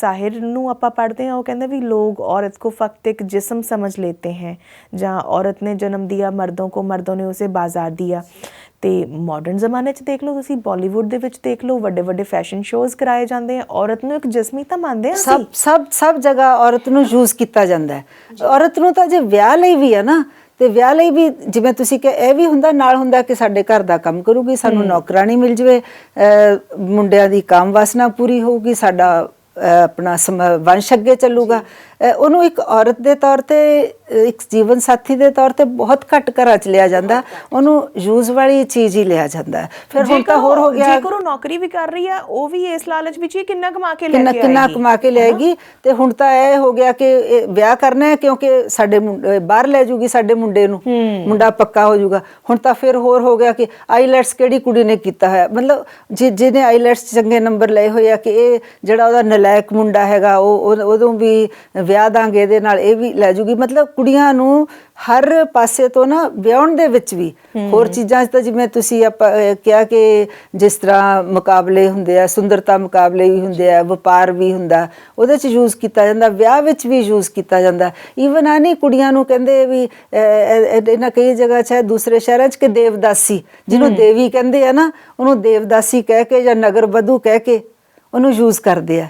ਸਾਹਿਰ ਨੂੰ ਆਪਾਂ ਪੜ੍ਹਦੇ ਹਾਂ ਉਹ ਕਹਿੰਦਾ ਵੀ ਲੋਗ ਔਰਤ को फक्त एक जिस्म समझ लेते हैं ਜਾਂ ਔਰਤ ਨੇ ਜਨਮ ਦਿਆ ਮਰਦੋਂ ਕੋ ਮਰਦੋਂ ਨੇ ਉਸੇ ਬਾਜ਼ਾਰ ਦਿਆ। ਤੇ ਮਾਡਰਨ ਜ਼ਮਾਨੇ 'ਚ ਦੇਖ ਲਓ ਤੁਸੀਂ ਬਾਲੀਵੁੱਡ ਦੇ ਵਿੱਚ ਦੇਖ ਲਓ ਵੱਡੇ ਵੱਡੇ ਫੈਸ਼ਨ ਸ਼ੋਜ਼ ਕਰਾਏ ਜਾਂਦੇ ਆ। ਔਰਤ ਨੂੰ ਇੱਕ ਜਿਸਮੀ ਤਾਂ ਮੰਨਦੇ ਆ ਸਭ ਸਭ ਸਭ ਜਗ੍ਹਾ ਔਰਤ ਨੂੰ ਯੂਜ਼ ਕੀਤਾ ਜਾਂਦਾ ਹੈ। ਔਰਤ ਨੂੰ ਤਾਂ ਜੇ ਵਿਆਹ ਲਈ ਵੀ ਆ ਨਾ ਤੇ ਵਿਆਹ ਲਈ ਵੀ ਜਿਵੇਂ ਤੁਸੀਂ ਕਿ ਇਹ ਵੀ ਹੁੰਦਾ ਨਾਲ ਹੁੰਦਾ ਕਿ ਸਾਡੇ ਘਰ ਦਾ ਕੰਮ ਕਰੂਗੀ ਸਾਨੂੰ ਨੌਕਰਾਨੀ ਮਿਲ ਜਵੇ ਮੁੰਡਿਆਂ ਦੀ ਕਾਮ ਵਾਸਨਾ ਪੂਰੀ ਹੋਊਗੀ ਸਾਡਾ ਆਪਣਾ ਵੰਸ਼ ਅੱਗੇ ਚੱਲੂਗਾ। ਉਹਨੂੰ ਇੱਕ ਔਰਤ ਦੇ ਤੌਰ ਤੇ ਇੱਕ ਜੀਵਨ ਸਾਥੀ ਦੇ ਤੌਰ ਤੇ ਬਹੁਤ ਘੱਟ ਘਰਾਂ ਚ ਲਿਆ ਜਾਂਦਾ। ਉਹਨੂੰ ਯੂਜ਼ ਵਾਲੀ ਚੀਜ਼ ਹੀ ਲਿਆ ਜਾਂਦਾ। ਫਿਰ ਹੁਣ ਤਾਂ ਹੋਰ ਹੋ ਗਿਆ। ਜੇਕਰ ਉਹ ਨੌਕਰੀ ਵੀ ਕਰ ਰਹੀ ਆ ਉਹ ਵੀ ਇਸ ਲਾਲਚ ਵਿੱਚ ਹੀ ਕਿੰਨਾ ਕਮਾ ਕੇ ਲੈ ਕੇ ਕਿੰਨਾ ਕਮਾ ਕੇ ਲਿਆਏਗੀ। ਤੇ ਹੁਣ ਤਾਂ ਇਹ ਹੋ ਗਿਆ ਕਿ ਵਿਆਹ ਕਰਨਾ ਹੈ ਕਿਉਂਕਿ ਸਾਡੇ ਬਾਹਰ ਲੈ ਜੂਗੀ ਸਾਡੇ ਮੁੰਡੇ ਨੂੰ। ਮੁੰਡਾ ਪੱਕਾ ਹੋ ਜਾਊਗਾ ਹੁਣ ਤਾਂ ਫਿਰ ਹੋਰ ਹੋ ਗਿਆ ਕਿ ਆਈਲੈਟਸ ਕਿਹੜੀ ਕੁੜੀ ਨੇ ਕੀਤਾ ਹੈ ਮਤਲਬ ਜਿਹਨੇ ਆਈਲੈਟਸ ਚੰਗੇ ਨੰਬਰ ਲਏ ਹੋਏ ਆ ਕਿ ਇਹ ਜਿਹੜਾ ਉਹਦਾ ਨਲਾਇਕ ਮੁੰਡਾ ਹੈਗਾ ਉਹ ਉਦੋਂ ਵੀ ਵਿਆਹ ਦਾਂਗੇ ਇਹਦੇ ਨਾਲ ਇਹ ਵੀ ਲੈ ਜੂਗੀ। ਮਤਲਬ ਕੁੜੀਆਂ ਨੂੰ ਹਰ ਪਾਸੇ ਤੋਂ ਨਾ ਵਿਆਹਣ ਦੇ ਵਿੱਚ ਵੀ ਹੋਰ ਚੀਜ਼ਾਂ ਤਾਂ ਜਿਵੇਂ ਤੁਸੀਂ ਕਿਹਾ ਕਿ ਜਿਸ ਤਰ੍ਹਾਂ ਮੁਕਾਬਲੇ ਹੁੰਦੇ ਆ ਸੁੰਦਰਤਾ ਮੁਕਾਬਲੇ ਵੀ ਹੁੰਦੇ ਆ ਵਪਾਰ ਵੀ ਹੁੰਦਾ ਉਹਦੇ 'ਚ ਯੂਜ਼ ਕੀਤਾ ਜਾਂਦਾ ਵਿਆਹ ਵਿੱਚ ਵੀ ਯੂਜ਼ ਕੀਤਾ ਜਾਂਦਾ। ਈਵਨ ਆ ਨਹੀਂ ਕੁੜੀਆਂ ਨੂੰ ਕਹਿੰਦੇ ਵੀ ਇਹਨਾਂ ਕਈ ਜਗ੍ਹਾ 'ਚ ਹੈ ਦੂਸਰੇ ਸ਼ਹਿਰਾਂ 'ਚ ਕਿ ਦੇਵਦਾਸੀ ਜਿਹਨੂੰ ਦੇਵੀ ਕਹਿੰਦੇ ਆ ਨਾ ਉਹਨੂੰ ਦੇਵਦਾਸੀ ਕਹਿ ਕੇ ਜਾਂ ਨਗਰ ਵਧੂ ਕਹਿ ਕੇ ਉਹਨੂੰ ਯੂਜ਼ ਕਰਦੇ ਆ।